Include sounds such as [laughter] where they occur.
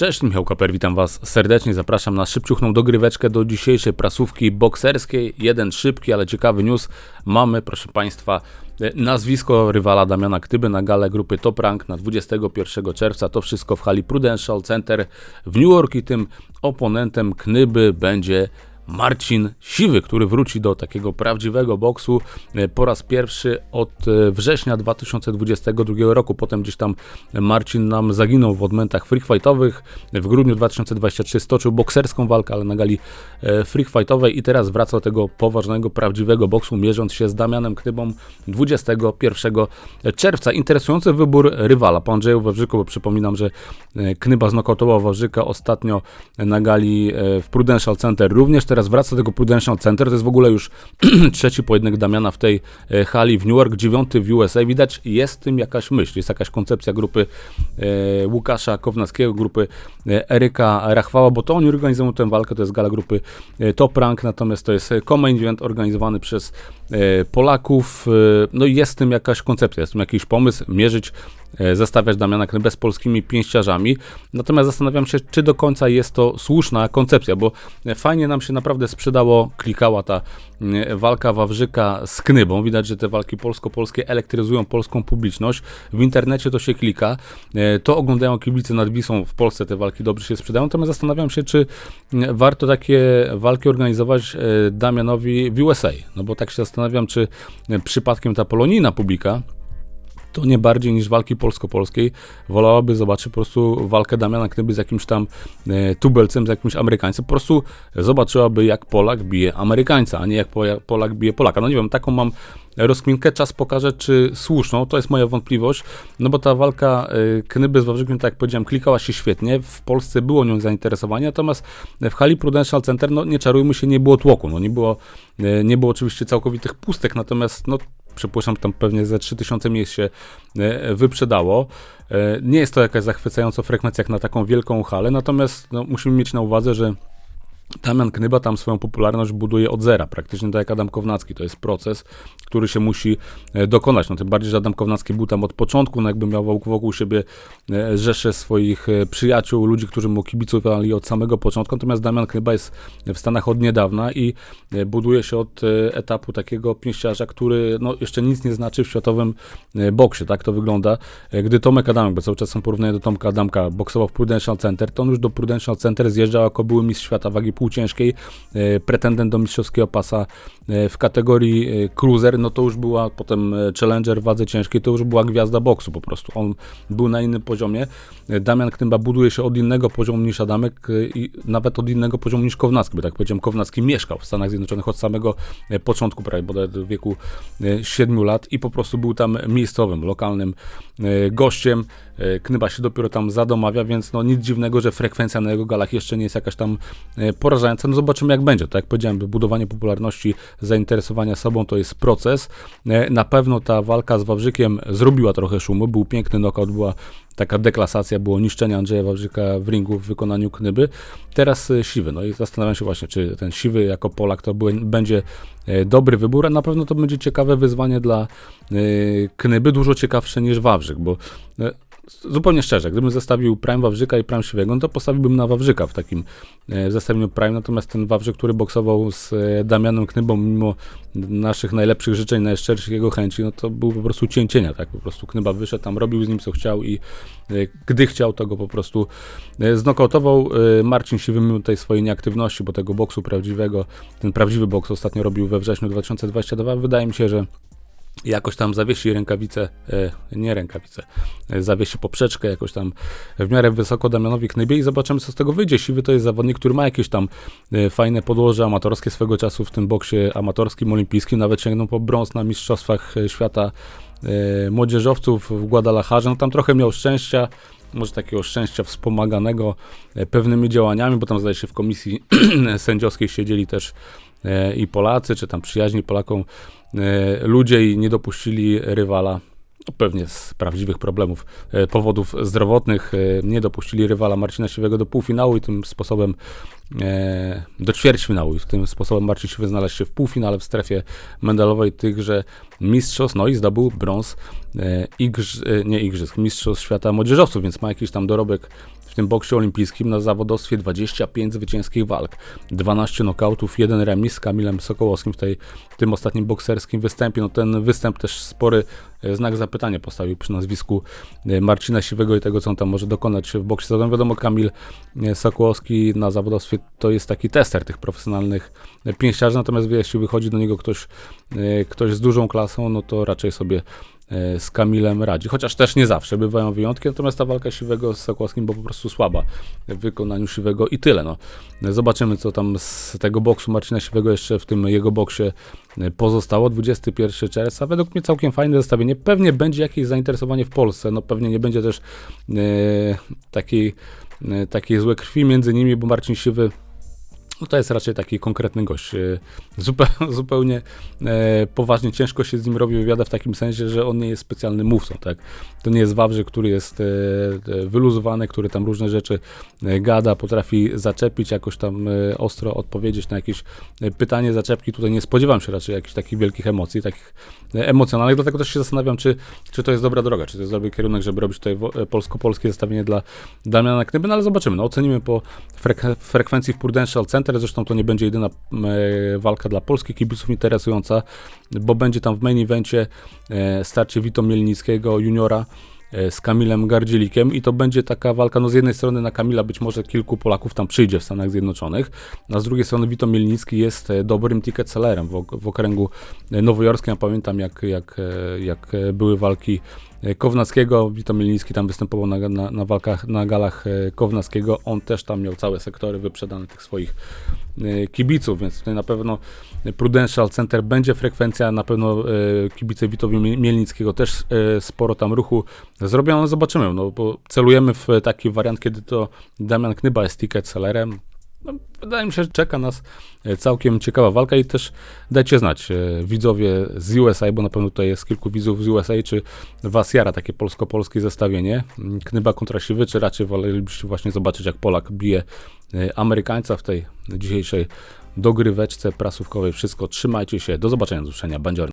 Cześć, Michał Kaper, witam Was serdecznie. Zapraszam na szybciuchną dogryweczkę do dzisiejszej prasówki bokserskiej. Jeden szybki, ale ciekawy news. Mamy, proszę Państwa, e, nazwisko rywala Damiana Ktyby na galę grupy Top Rank na 21 czerwca. To wszystko w hali Prudential Center w New York i tym oponentem Knyby będzie Marcin Siwy, który wróci do takiego prawdziwego boksu e, po raz pierwszy od e, września 2022 roku. Potem gdzieś tam Marcin nam zaginął w odmętach freakfightowych. W grudniu 2023 stoczył bokserską walkę, ale na gali e, freakfightowej i teraz wraca do tego poważnego, prawdziwego boksu, mierząc się z Damianem Knybą 21 czerwca. Interesujący wybór rywala po Andrzeju Wawrzyku, bo przypominam, że Knyba znokautował Wawrzyka ostatnio na gali w Prudential Center również. Teraz teraz wraca do tego Prudential Center. To jest w ogóle już [clears throat] trzeci pojedynek Damiana w tej e, hali w New York, dziewiąty w USA. Widać, jest w tym jakaś myśl, jest jakaś koncepcja grupy e, Łukasza Kownackiego, grupy e, Eryka Rachwała, bo to oni organizują tę walkę, to jest gala grupy e, Top Rank, natomiast to jest Common Event organizowany przez e, Polaków. E, no i jest w tym jakaś koncepcja, jest w tym jakiś pomysł, mierzyć E, zestawiać Damiana Knybę z polskimi pięściarzami. Natomiast zastanawiam się, czy do końca jest to słuszna koncepcja, bo fajnie nam się naprawdę sprzedało, klikała ta walka Wawrzyka z Knybą. Widać, że te walki polsko-polskie elektryzują polską publiczność. W internecie to się klika, e, to oglądają kibice nad Wisą. W Polsce te walki dobrze się sprzedają, natomiast zastanawiam się, czy warto takie walki organizować e, Damianowi w USA. No bo tak się zastanawiam, czy przypadkiem ta polonijna publika to nie bardziej niż walki polsko-polskiej wolałaby zobaczyć po prostu walkę Damiana Knyby z jakimś tam e, tubelcem, z jakimś Amerykańcem. Po prostu zobaczyłaby, jak Polak bije Amerykańca, a nie jak Polak bije Polaka. No nie wiem, taką mam rozkminkę. Czas pokaże, czy słuszną. To jest moja wątpliwość, no bo ta walka e, Knyby z Wawrzykiem, tak jak powiedziałem, klikała się świetnie. W Polsce było nią zainteresowanie, natomiast w hali Prudential Center, no nie czarujmy się, nie było tłoku. No nie było, e, nie było oczywiście całkowitych pustek, natomiast no przypuszczam, tam pewnie ze 3000 miejsc się e, wyprzedało. E, nie jest to jakaś zachwycająca frekwencja jak na taką wielką halę, natomiast no, musimy mieć na uwadze, że Damian Knyba tam swoją popularność buduje od zera, praktycznie tak jak Adam Kownacki. To jest proces, który się musi e, dokonać. No tym bardziej, że Adam Kownacki był tam od początku, no jakby miał wokół siebie e, rzesze swoich e, przyjaciół, ludzi, którzy mu kibicowali od samego początku. Natomiast Damian Knyba jest w Stanach od niedawna i buduje się od etapu takiego pięściarza, który no, jeszcze nic nie znaczy w światowym boksie. Tak to wygląda. Gdy Tomek Adamek, bo cały czas są porównania do Tomka Adamka, boksował w Prudential Center, to on już do Prudential Center zjeżdżał jako były mistrz świata wagi półciężkiej, e, pretendent do mistrzowskiego pasa e, w kategorii e, cruiser, no to już była potem challenger w wadze ciężkiej, to już była gwiazda boksu po prostu. On był na innym poziomie. Damian Knymba buduje się od innego poziomu niż Adamek i nawet od innego poziomu niż Kownacki, bo tak powiedziałem, Kownacki mieszkał w Stanach Zjednoczonych od samego początku, prawie bodaj do wieku 7 lat i po prostu był tam miejscowym, lokalnym gościem. Knyba się dopiero tam zadomawia, więc no nic dziwnego, że frekwencja na jego galach jeszcze nie jest jakaś tam porażające. No zobaczymy jak będzie. Tak jak powiedziałem, budowanie popularności, zainteresowania sobą to jest proces. E, na pewno ta walka z Wawrzykiem zrobiła trochę szumu. Był piękny knockout, była taka deklasacja, było niszczenie Andrzeja Wawrzyka w ringu w wykonaniu Knyby. Teraz e, Siwy. No i zastanawiam się właśnie, czy ten Siwy jako Polak to będzie e, dobry wybór, a na pewno to będzie ciekawe wyzwanie dla Knyby, dużo ciekawsze niż Wawrzyk, bo zupełnie szczerze, gdybym zestawił Prime Wawrzyka i Prime Siwego, no to postawiłbym na Wawrzyka w takim e, zestawieniu Prime, natomiast ten Wawrzyk, który boksował z e, Damianem Knybą, mimo naszych najlepszych życzeń, najszczerszych jego chęci, no to był po prostu cień cienia, tak, po prostu Knyba wyszedł tam, robił z nim co chciał i e, gdy chciał, to go po prostu znokautował. Marcin Siwy mimo tej swojej nieaktywności, bo tego boksu prawdziwego, ten prawdziwy boks ostatnio robił we wrześniu 2022, wydaje mi się, że jakoś tam zawiesi rękawicę, e, nie rękawicę, e, zawiesi poprzeczkę jakoś tam w miarę wysoko Damianowi Knybie i zobaczymy, co z tego wyjdzie. Siwy to jest zawodnik, który ma jakieś tam e, fajne podłoże amatorskie swego czasu w tym boksie amatorskim, olimpijskim, nawet sięgnął po brąz na Mistrzostwach Świata Młodzieżowców w Guadalajarze. No tam trochę miał szczęścia, może takiego szczęścia wspomaganego pewnymi działaniami, bo tam zdaje się w komisji [clears throat] sędziowskiej siedzieli też i Polacy, czy tam przyjaźni Polakom E, ludzie i nie dopuścili rywala no, pewnie z prawdziwych problemów, e, powodów zdrowotnych, e, nie dopuścili rywala Marcina Siwego do półfinału i tym sposobem e, do ćwierćfinału i w tym sposobem Marcin znalazł się w półfinale w strefie medalowej tychże mistrzostw, no i zdobył brąz e, igrz, e, nie igrzysk, mistrzostw świata młodzieżowców, więc ma jakiś tam dorobek w tym boksie olimpijskim na zawodowstwie 25 zwycięskich walk, 12 nokautów, jeden remis z Kamilem Sokołowskim w, tej, w tym ostatnim bokserskim występie. No ten występ też spory e, znak zapytania postawił przy nazwisku e, Marcina Siwego i tego, co on tam może dokonać w boksie. Zatem wiadomo, Kamil e, Sokołowski na zawodowstwie to jest taki tester tych profesjonalnych pięściarzy, natomiast jeśli wychodzi do niego ktoś, e, ktoś z dużą klasą, no to raczej sobie e, z Kamilem radzi. Chociaż też nie zawsze, bywają wyjątki, natomiast ta walka Siwego z Sokołowskim była po prostu słaba w wykonaniu Siwego i tyle. No. Zobaczymy, co tam z tego boksu Marcina Siwego jeszcze w tym jego boksie e, pozostało. 21 czerwca, według mnie całkiem fajne zestawienie. Pewnie będzie jakieś zainteresowanie w Polsce, no pewnie nie będzie też e, takiej, takiej złej krwi między nimi, bo Marcin Siwy no to jest raczej taki konkretny gość. E, Zupełnie, [laughs] zupełnie e, poważnie ciężko się z nim robi wywiada w takim sensie, że on nie jest specjalnym mówcą, tak? To nie jest Wawrzy, który jest e, e, wyluzowany, który tam różne rzeczy e, gada, potrafi zaczepić, jakoś tam e, ostro odpowiedzieć na jakieś pytanie, zaczepki. Tutaj nie spodziewam się raczej jakichś takich wielkich emocji, takich emocjonalnych, dlatego też się zastanawiam, czy, czy to jest dobra droga, czy to jest dobry kierunek, żeby robić tutaj polsko-polskie zestawienie dla Damiana Knyby, no ale zobaczymy, no ocenimy po frek- frekwencji w Prudential Center, zresztą to nie będzie jedyna e, walka dla polskich kibiców interesująca, bo będzie tam w main evencie e, starcie Wito Mielnickiego juniora e, z Kamilem Gardzielikiem i to będzie taka walka, no z jednej strony na Kamila być może kilku Polaków tam przyjdzie w Stanach Zjednoczonych, a z drugiej strony Wito Mielnicki jest dobrym ticket sellerem w, w okręgu nowojorskim, ja pamiętam jak, jak, jak były walki Kownackiego, Wito Mielnicki tam występował na, na, na walkach, na galach e, Kownackiego, on też tam miał całe sektory wyprzedane tych swoich e, kibiców, więc tutaj na pewno Prudential Center będzie frekwencja, na pewno e, kibice Witowi Mie- Mielnickiego też e, sporo tam ruchu zrobią, ale zobaczymy, no bo celujemy w taki wariant, kiedy to Damian Knyba jest ticket sellerem, no, wydaje mi się, że czeka nas e, całkiem ciekawa walka i też dajcie znać, e, widzowie z USA, bo na pewno tutaj jest kilku widzów z USA, czy was jara takie polsko-polskie zestawienie, Mm, Knyba kontra Siwy, czy raczej wolelibyście właśnie zobaczyć, jak Polak bije e, Amerykańca w tej dzisiejszej dogryweczce prasówkowej. Wszystko, trzymajcie się, do zobaczenia, do usłyszenia, bandzior.